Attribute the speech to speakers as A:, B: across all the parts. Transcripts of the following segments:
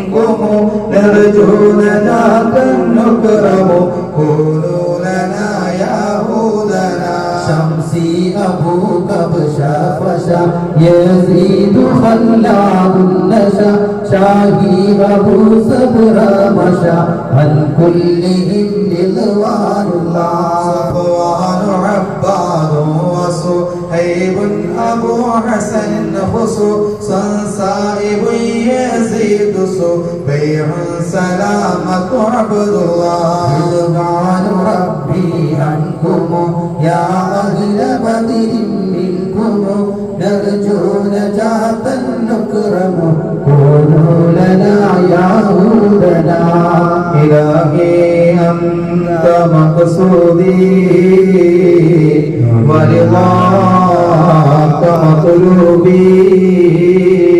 A: منكم نرجو نجاة نكرم كونوا لنا يا هودنا
B: شمسي أبوك بشا فشا يزيد خلاه النشا شاهي أبو صبر مشا عن كلهم رضوان الله
A: صفوان عباد وصهيب أبو حسن خصوصا صائب يزيد بيع سلامة عبد الله
B: رضوان ربي عنكم يا أهل بدر منكم نرجو نجاة نكرم كونوا لنا يا هودنا
A: إلهي أنت مقصودي ورضاك مطلوبي
B: إلهي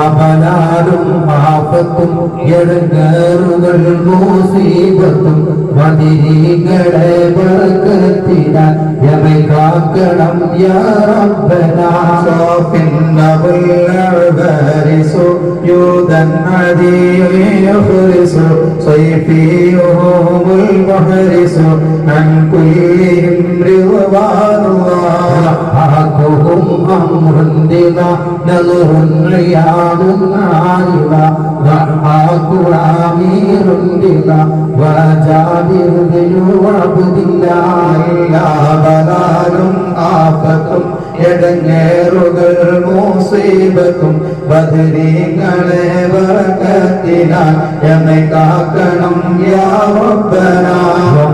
B: മഹാബലാലും മഹാപത്തും എടുങ്ങറുകൾ മൂസീബത്തും മതിരീകളെ
A: വർഗത്തിനാൽ യവൈകാക്കണം യാറബ്ബനാഫിന്നവല്ലവരിസ യൂദൻ അദിയഹ്രിസ സൈഫിയുഹുൽ മുഹ്രിസ അൻ കുല്ലി
B: ഇംരി വവാ عمر نظر رياض عالبا ضحاك عمير بلا وجابر بن عبد الله
A: لا بلال آفة എടങ്ങേറുകൾ മൂസീബത്തും ബദരീങ്ങളെ വറക്കത്തിനാൽ എന്നെ കാക്കണം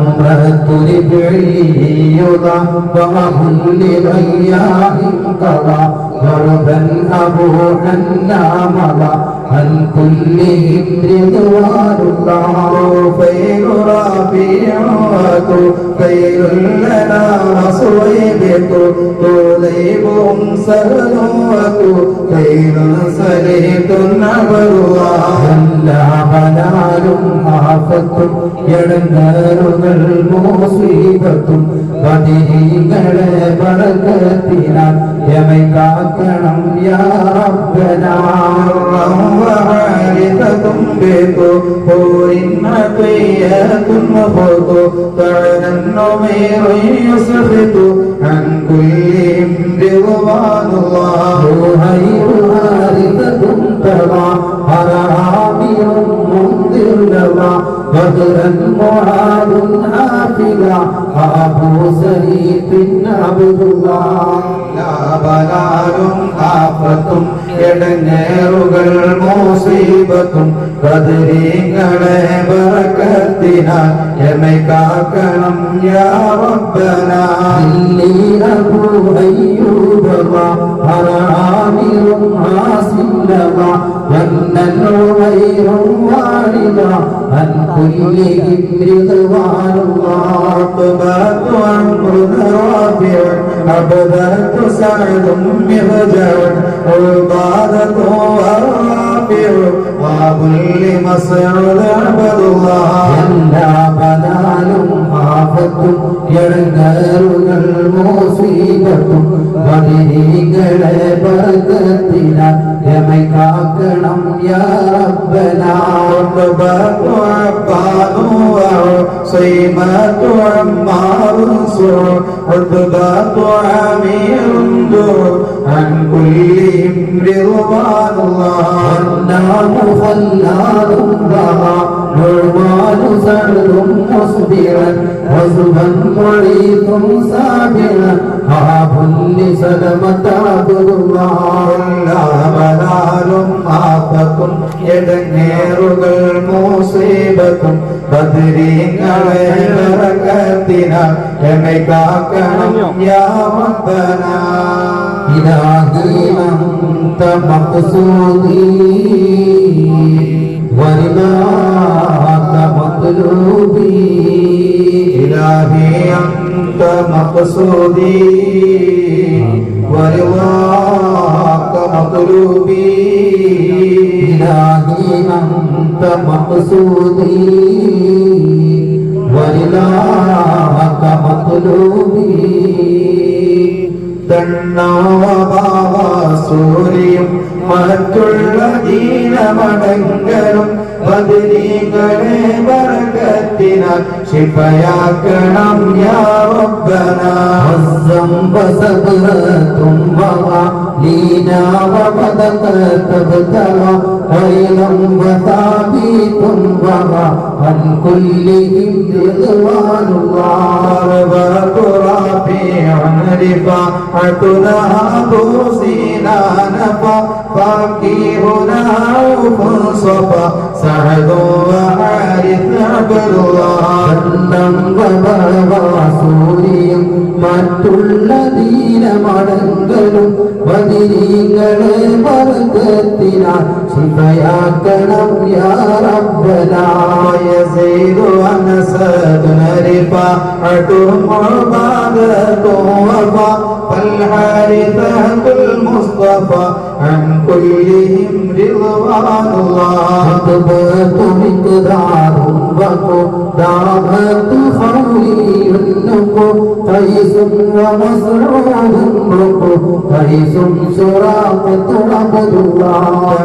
B: യാവപ്പനാമത്തുരി പിഴിയുത വമഹുല്ലി വയ്യാഹി കവാ ضربا أبونا النامض عن كل إبر دوار الله
A: خير ربيعات خير لنا وصيبة طليب سلوة خير
B: سليط عبروات ആഫത്തും എടങ്ങേറുകൾ മൂസീബത്തും പതികളെ ബർക്കത്തിനാൽ യമൈ കാക്കണം യാ റബ്ബനാ
A: وعارضة بيت حور عطية مخط طعنا نمير يسخط عن كلهم رضوان الله
B: روحي وارثة ترى أرامر كلما بدر معاذ حافلا أبو سعيد عبد الله.
A: ബലാലും ആഫത്തും എടങ്ങേറുകൾ മോസീപത്തും ബദരീങ്ങളെ ബറക്കത്തിനാൽ എമെ കാക്കണം യാ റബ്ബന. سعد مهجر والبعد وافع وكل مسعود عبد الله
B: يمنع بنان ആപത്തും എടങ്ങേറുകൾ മൂസീബത്തും വതിരികളെ ബർക്കത്തിനാൽ യമൈ കാക്കണം യാ റബ്ബനാ
A: عقبات عباد وعصيمة عمار سر عقبات عمير دور عن كلهم رضوان الله.
B: والنار خلال بها نعمان سعد مصبرا وزبا معيط سابرا.
A: ആഭുല്ലി സലമതാകുന്നാവനാലും ആപത്തും എടങ്ങേറുകൾ മൂസീബത്തും ബദരീങ്ങളെ നിറകത്തിനാൽ എന്നെ കാക്കണം യാമത്തന ഇലാഹീനന്ത
B: മക്സൂദീ വരിലാത്ത മക്ലൂബീ ഇലാഹിയം مطلوبي
A: إلهي أنت مقصودي ورضاك مطلوبي
B: إلهي أنت مقصودي ورضاك مطلوبي
A: തണ്ണാവാസൂരിയും മറ്റുള്ള ദീനമടങ്കലും ബദരീകളെ ബർക്കത്തിനാൽ ശിഫയാക്കണം حتنا بوسينا نفا فقيهنا وفنصفا سعد وعارف عبد الله
B: سلم وبابا رسولي മറ്റുള്ള ദീനമടങ്കലും ബദിരീകളെ വർഗത്തിനാൽ ശിവയാക്കണം യാ റബ്ബനാ
A: ويزيد أنسد رفاعتهم عبادة وفا فالحارثة المصطفى عن كلهم رضوان الله
B: خطبة مقدار وكو دعوة خولي النكو قيس ومسعود ركو قيس سراقة عبد الله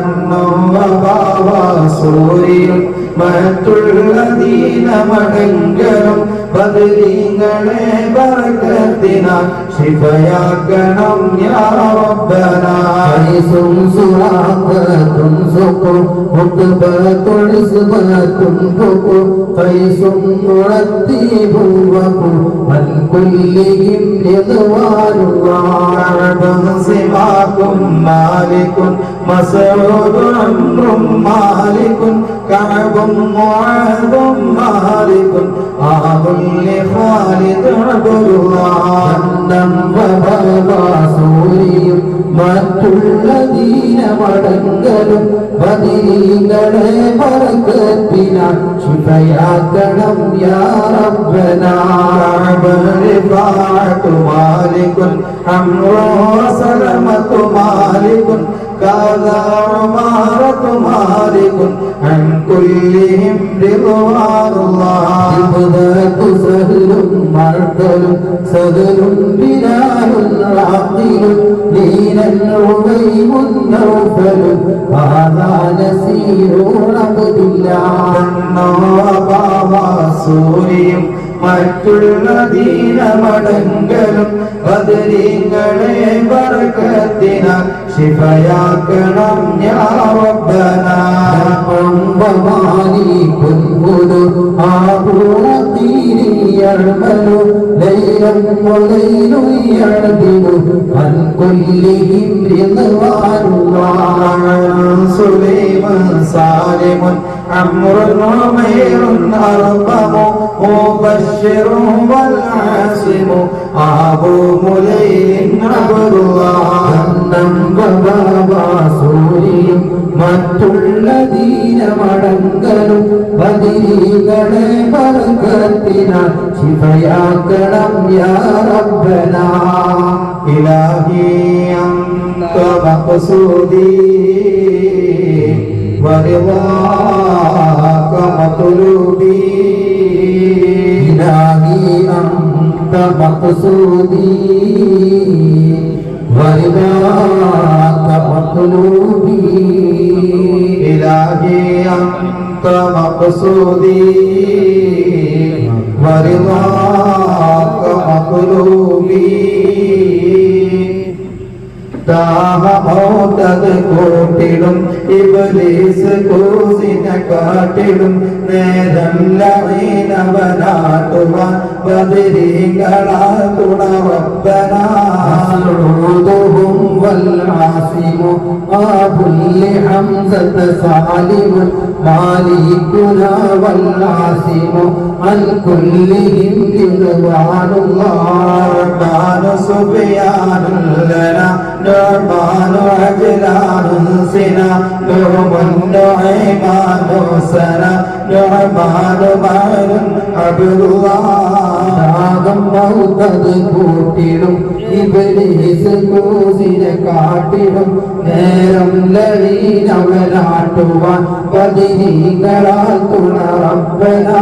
A: സൂര്യൻ മറ്റുള്ള ദീനമടങ്കലും ബദരീങ്ങളെ ബർക്കത്തിനാൽ ശിഫയാക്കണം ും
B: സുറാത്തും സുഖും തൊഴിസുഖത്തും കുക്കും ഫൈസും
A: മുഴത്തി ഭൂവക്കും മൻകുല്ലിയും എതുവാരുവാക്കും മാലിക്കും മസോദും മാലിക്കും കഴകും മുഴകും മാലിക്കും ആകുല്യ ഖാലിദ് അബ്ദുല്ലാഹ്
B: സൂര്യയും മറ്റുള്ള ദീനമടങ്കലും ബദിരീകളെ മറക്കത്തിനാൽ ശിഫയാക്കണം യാറബ്ബനാബനെ പാട്ടുമാലിക്കും
A: അമ്മോ സലമത്തുമാലിക്കും مالك عمرو وسلمة مالك كذا عمارة مالك عن كلهم رضوان الله
B: ഇബ്ദത്തു സഹലും മർദലും സദലും ബിലാലും റാഖിലും ദീനൻ ഉബൈമുൻ നൗഫലും ഹാദാ നസീറുൻ അബ്ദുല്ലാഹ്
A: സൂര്യം മറ്റുള്ള ദീനമടങ്കലും ബദരീങ്ങളെ ബർക്കത്തിനാൽ ശിഫയാക്കണം
B: ഞാവബ്ബന കൊമ്പമാനി പൊൻപുലു ആകൂറത്തീരിയർമലു ലൈലം മുലയിലുയർദിനു അൻകൊല്ലിയും
A: സുലൈമൻ സാലിമുൻ അമ്രുൽ ഉമൈറുൻ അർബമു മുബശ്ശിറുൻ വൽ ആസിമു ആബു മുലൈലിൻ അബ്ദുല്ലാഹ്
B: സൂര്യം മറ്റുള്ള ദീനമടങ്കലും ബദിരീകളെ ബർക്കത്തിനാൽ ശിവയാക്കണം യാ റബ്ബനാ
A: إلهي أنت مقصودي ورضاك مطلوبي
B: إلهي أنت مقصودي مطلوبي
A: إلهي أنت مقصودي ورضاك مطلوبي ദാഹമോത്തത് കൂട്ടിടും ഇബലീസ് കൂസിനെ കാട്ടിടും നേരം ലവീനവനാട്ടുവാൻ ബദരീകളാ തുണറപ്പനാ
B: مسعودهم والعاصم آب لحمزة سالم مالكنا والعاصم عن كلهم رضوان الله
A: نعمان سفيان لنا نعمان عجلان سنا نعم نعيمان سنا نعمان معن عبد الله
B: മൗത്തത് കൂട്ടിടും ഇബലീസ് കൂസിനെ കാട്ടിടും നേരം ലഴീനവനാട്ടുവാൻ പതിനീകളാൽ തുണറപ്പനാ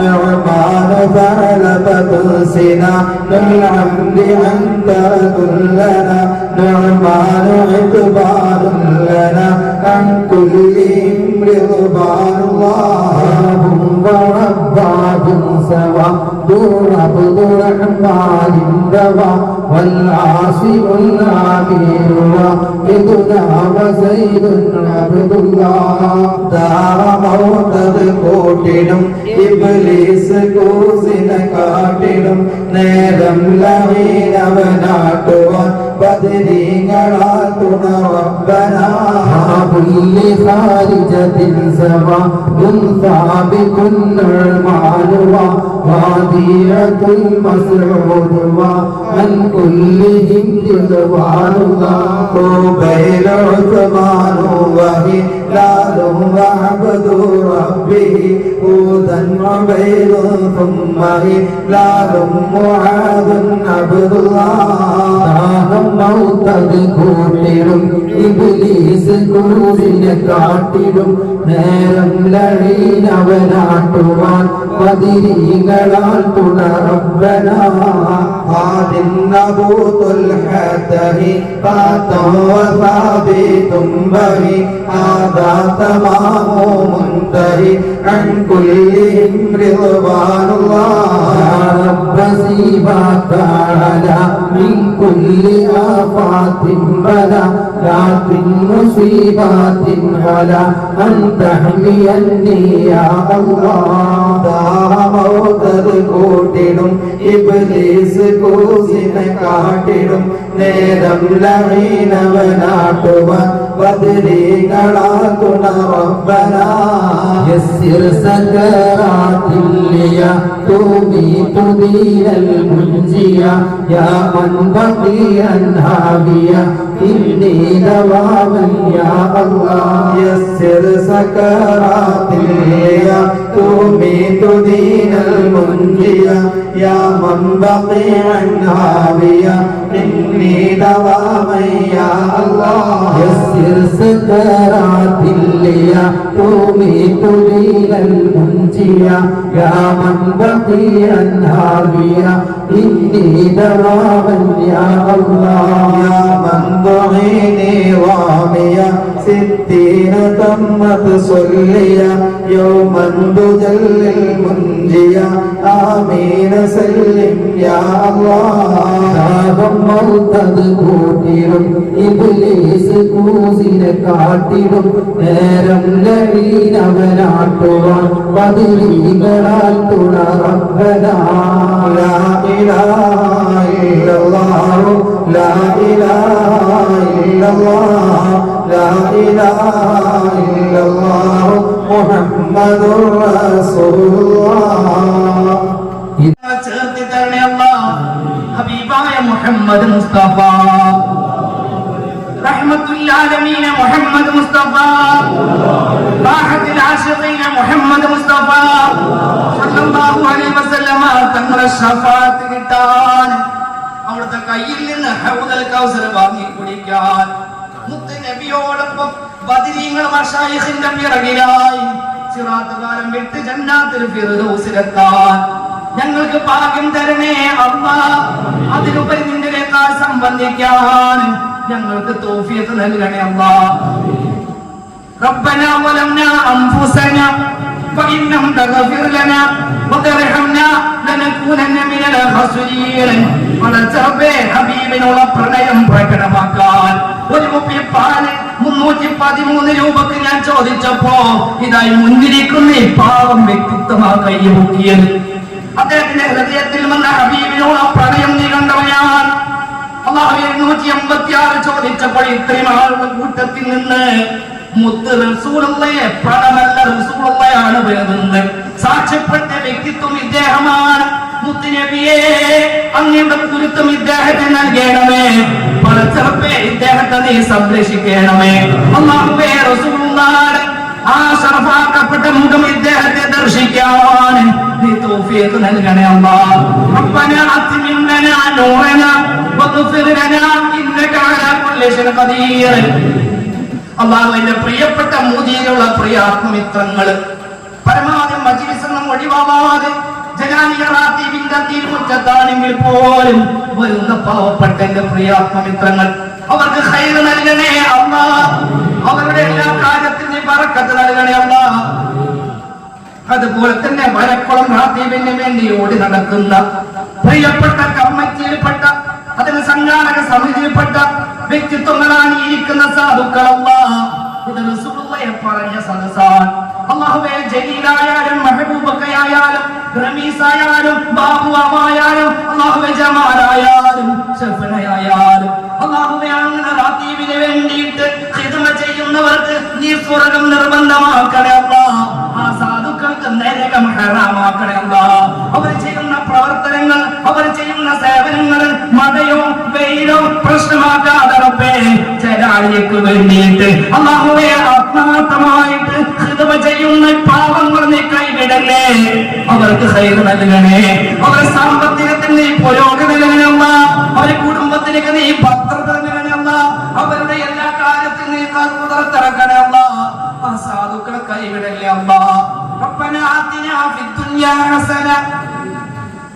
A: نعمان ثعلبة سنا للعمد أنت ذلنا نعمان عتبان لنا عن كلهم رضوان الله
B: هم ورباب سوا دون عبد الرحمن دوا والعاصم العمير وإذنا وزيد عبد الله
A: ദാമോത്തത് കൂട്ടിടും ഇബ്ലീസ് കൂസിനെ കാട്ടിടും നേരം ലവീനവനാട്ടുവാൻ ബദരീങ്ങളാൽ തുണറബനാ
B: كل خارجة سوا ثابت النعمان ووديعة المسعود ومن كلهم رضوان الله.
A: قبيل عثمان وهلال وعبد ربه هودا عبيد ثم هلال معاذ عبد الله
B: ദാഹം മൗത്തത് കൂട്ടിടും ഇബ്ലീസ് കൂറിനെ കാട്ടിടും നേരം ലഴീനവനാട്ടുവാൻ പതിരീകളാൽ തുണറബനാ
A: هاد أبو طلحته فات وثابت بهي هذا تمام منتهي عن كلهم رضوان الله
B: رب سيبك على من كل آفات بلا لكن مصيبات على أن تحميني يا الله
A: ദാമോദത് കൂട്ടിടും ഇബ്ലീസ് കൂസിനെ കാട്ടിടും നേരം ലവീനവനാട്ടുവാൻ ബദരീകളാ തുണറബനാ
B: يسر سكرات الليا تميت دين المنجيا يا من بقيا هاويا إني دواما يا الله
A: يسر سكرات الليا تميت دين المنجيا يا من بقي عن هاوية إني دواما يا الله
B: يسر سكرات الليا تميت دين المنجيا يا من بقيا هاويا إني دواما يا الله
A: يا من ضعيني رامية ستين تمت صليا يوما تجل المنجيا آمين سلم يا الله
B: ദാഹം മൗത്തത് കൂട്ടിടും ഇബ്ലീസ് കൂസിനെ കാട്ടിടും നേരം ലഴീനവനാട്ടുവാൻ പതിരീകളാൽ തുണറബനാ
A: لا إله إلا الله لا إله إلا الله لا إله إلا الله محمد رسول الله
C: ചേർത്തി തരണേ അല്ല ഹബീബായ മുഹമ്മദ് മുസ്തഫ റഹ്മത്തുല്ലാലമീന മുഹമ്മദ് മുസ്തഫ റാഹത്തിൽ ആശിഖീന മുഹമ്മദ് മുസ്തഫ സല്ലല്ലാഹു അലൈഹി വസല്ലമ തങ്ങളെ ശഫാഅത്ത് കിട്ടാൻ അവിടുത്തെ കയ്യിൽ നിന്ന് ഹൗദൽ കൗസർ വാങ്ങി കുടിക്കാൻ മുത്ത് നബിയോടൊപ്പം ബദരീങ്ങൾ മഷായിഖിന്റെ പിറകിലായി സിറാത്തുകാലം വിട്ട് ജന്നാത്തിൽ ഫിർദൗസിലെത്താൻ ഞങ്ങൾക്ക് ഭാഗ്യം തരണേ അമ്മ അതിലുപരി നിന്റെ രേഖാൽ സംബന്ധിക്കാൻ ഞങ്ങൾക്ക് തോഫിയത്ത് നൽകണേ അമ്മ ربنا ظلمنا أنفسنا فإن لم تغفر لنا وترحمنا لنكونن من الخاسرين വളച്ചറബേ ഹബീബിനുള്ള പ്രണയം പ്രകടമാക്കാൻ ഒരു മുപ്പിപ്പാല് മുന്നൂറ്റി പതിമൂന്ന് രൂപക്ക് ഞാൻ ചോദിച്ചപ്പോ ഇതായി മുന്നിരിക്കുന്ന ഈ പാവം വ്യക്തിത്വമാ കൈമുക്കിയത് അദ്ദേഹത്തിന്റെ ഹൃദയത്തിൽ വന്ന ഹബീബിനുള്ള പ്രണയം നീ കണ്ടവനാൻ അള്ളാഹു എഴുന്നൂറ്റി എൺപത്തി ആറ് ചോദിച്ചപ്പോൾ ഇത്രയും ആളുടെ കൂട്ടത്തിൽ നിന്ന് മുത്ത് റസൂലുള്ളയെ പണമല്ല റസൂലുള്ളയാണ് വരുന്നത് സാക്ഷ്യപ്പെട്ട വ്യക്തിത്വം ഇദ്ദേഹമാണ്. മുത്തുനബിയെ അങ്ങയുടെ കുരുത്തം ഇദ്ദേഹത്തെ നൽകേണമേ. പടച്ചറപ്പേ ഇദ്ദേഹത്തെ നീ സംരക്ഷിക്കണമേ. അള്ളാഹുവേ റസൂലുള്ളാടെ ആ ഷറഫാക്കപ്പെട്ട മുഖം ഇദ്ദേഹത്തെ ദർശിക്കാൻ നീ തൗഫീഖ് നൽകണേ അല്ലാഹ് റബ്ബനാ അത്മിൻ ലനാ നൂറനാ വഗ്ഫിർ ലനാ ഇന്നക അലാ കുല്ലി ഷൈഇൻ ഖദീർ. അള്ളാഹുവിന്റെ പ്രിയപ്പെട്ട മൂതിയിലുള്ള പ്രിയ ആത്മമിത്രങ്ങൾ പരമാവധി മജിലിസ് ഒന്നും ഒഴിവാവാതെ തിരുമുറ്റത്താണെങ്കിൽ പോലും വരുന്ന പാവപ്പെട്ട എന്റെ പ്രിയ അവർക്ക് ഹൈർ നൽകണേ അമ്മ അവരുടെ എല്ലാ കാര്യത്തിനും പറക്കത്ത് നൽകണേ അമ്മ അതുപോലെ തന്നെ വരക്കുളം റാത്തീബിന് വേണ്ടി ഓടി നടക്കുന്ന പ്രിയപ്പെട്ട കമ്മിറ്റിയിൽപ്പെട്ട അതിന് സംഘാടക സമിതിയിൽപ്പെട്ട വ്യക്തിത്വങ്ങളാണ് ഇരിക്കുന്ന സാധുക്കൾ? റസൂലുള്ളാഹി പറഞ്ഞ സദസാൻ അള്ളാഹുവേ ജലീലായാലും മെഹബൂബക്കയായാലും റമീസായാലും ബാബുവായാലും അള്ളാഹുവെ ജമാലായാലും ഷെഫനയായാലും അള്ളാഹുവെ അങ്ങനെ റാത്തീബിന് വേണ്ടിയിട്ട് ഹിദമ ചെയ്യുന്നവർക്ക് നീ സ്വർഗം നിർബന്ധമാക്കണേ അല്ലാ ആ സാധുക്കൾക്ക് നരകം ഹറാമാക്കണേ അല്ലാ വെയിലോ പ്രശ്നമാക്കാതെ റബ്ബേ ജലാളിക്ക് വേണ്ടിയിട്ട് അള്ളാഹുവെ ആത്മാർത്ഥമായിട്ട് ഹിദമ ചെയ്യുന്ന പാവങ്ങൾ നീ കൈവിടല്ലേ അവർക്ക് ഹൈർ നൽകണേ അവരുടെ സാമ്പത്തികത്തിന് നീ പുരോഗതി നൽകണമ അവരുടെ കുടുംബത്തിലേക്ക് നീ ഭദ്രത നൽകണമ അവരുടെ എല്ലാ കാര്യത്തിനും നീ കറുതറക്കണമ ആ സാധുക്കളെ കൈവിടല്ലേ അമ്മ ربنا آتنا في الدنيا حسنة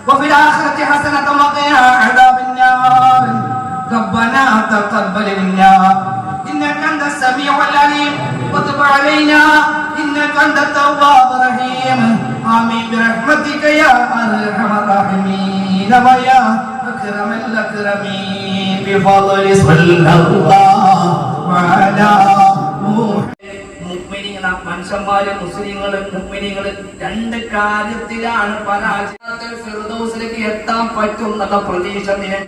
C: وفي الآخرة حسنة علينا إنك أنت التواب الرحيم آمين برحمتك يا أرحم الراحمين ويا أكرم الأكرمين بفضل صلى الله وعلى മുഅ്മിനീന മനുഷ്യന്മാര് മുസ്ലിങ്ങള് മുഅ്മിനീങ്ങള് രണ്ട് കാര്യത്തിലാണ് പരാജയത്തിൽ ഫിർദൗസിലേക്ക് എത്താൻ പറ്റും എന്നുള്ള പ്രതീക്ഷ നിനക്ക്